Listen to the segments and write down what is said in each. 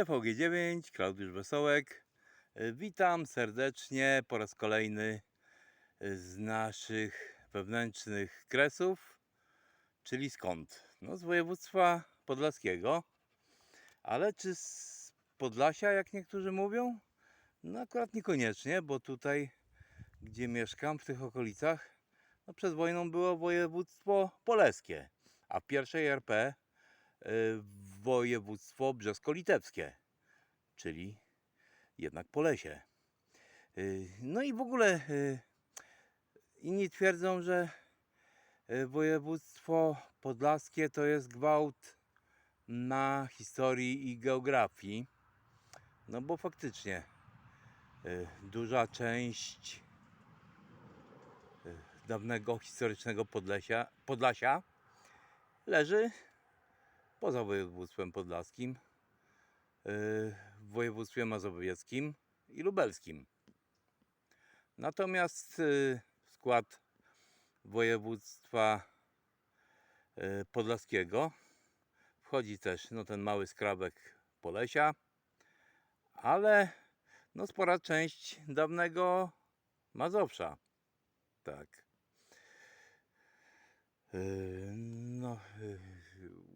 TVG9, Klaudiusz Wesołek. E, Witam serdecznie po raz kolejny e, z naszych wewnętrznych kresów, czyli skąd? No z województwa podlaskiego, ale czy z Podlasia, jak niektórzy mówią? No akurat niekoniecznie, bo tutaj, gdzie mieszkam, w tych okolicach, no przed wojną było województwo polskie, a w pierwszej RP y, województwo brzesko-litewskie, czyli jednak Polesie. Y, No i w ogóle y, inni twierdzą, że y, województwo podlaskie to jest gwałt na historii i geografii. No bo faktycznie duża część dawnego historycznego Podlesia, Podlasia leży poza województwem podlaskim, y, w województwie mazowieckim i lubelskim. Natomiast y, w skład województwa y, podlaskiego wchodzi też no, ten mały skrawek Polesia, ale no, spora część dawnego Mazowsza. Tak. No,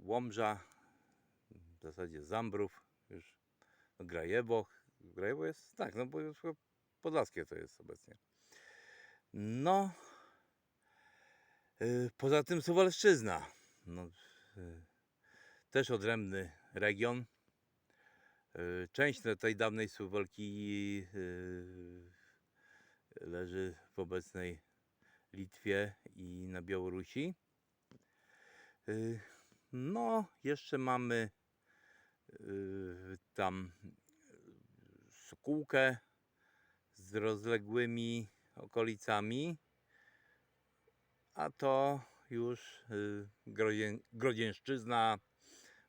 Łomża, w zasadzie Zambrów, już no, Grajewo. Jest, tak, no bo już podlaskie to jest obecnie. No, yy, poza tym Suwalszczyzna. No, yy, też odrębny region. Yy, Część te- tej dawnej Suwalki yy, leży w obecnej Litwie i na Białorusi. Yy, No, jeszcze mamy yy, tam Sokółkę z rozległymi okolicami, a to już yy,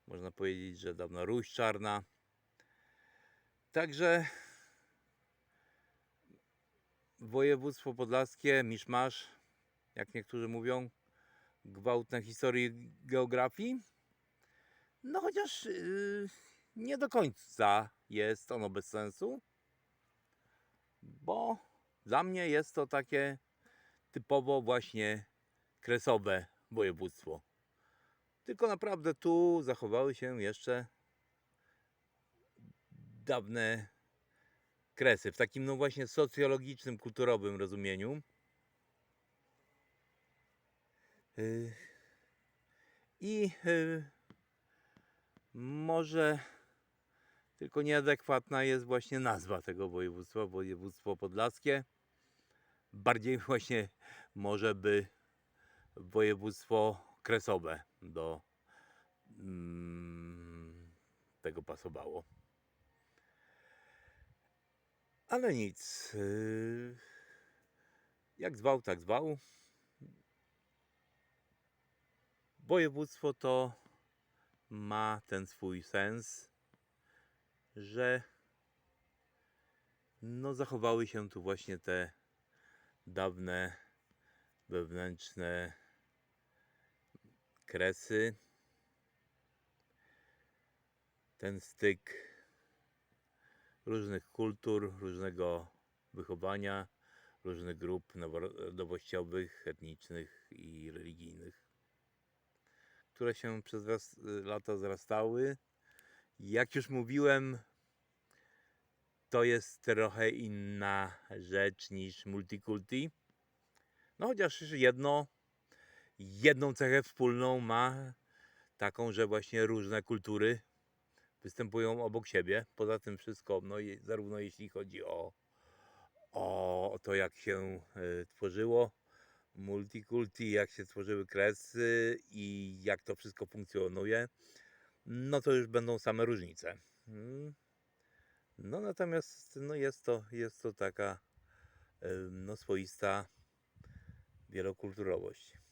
można powiedzieć, że dawna Ruś Czarna. Także województwo podlaskie, miszmasz, jak niektórzy mówią, gwałt na historii geografii. No chociaż yy, nie do końca jest ono bez sensu, bo dla mnie jest to takie typowo właśnie kresowe województwo. Tylko naprawdę tu zachowały się jeszcze dawne kresy w takim no właśnie socjologicznym, kulturowym rozumieniu. Yy, I yy, może tylko nieadekwatna jest właśnie nazwa tego województwa, województwo podlaskie. Bardziej właśnie może by województwo kresowe do mm, tego pasowało. Ale nic. yy, Jak zwał, tak zwał. Województwo to ma ten swój sens, że no zachowały się tu właśnie te dawne wewnętrzne kresy. Ten styk różnych kultur, różnego wychowania, różnych grup narodowościowych, etnicznych i religijnych, które się przez raz- lata zrastały. Jak już mówiłem, to jest trochę inna rzecz niż multikulti. No chociaż jedno, jedną cechę wspólną ma taką, że właśnie różne kultury występują obok siebie. Poza tym wszystko, no, zarówno jeśli chodzi o, o to, jak się e, tworzyło multikulti, jak się tworzyły kresy i jak to wszystko funkcjonuje, no to już będą same różnice. Mm. No natomiast no jest, to, jest to taka no, swoista wielokulturowość.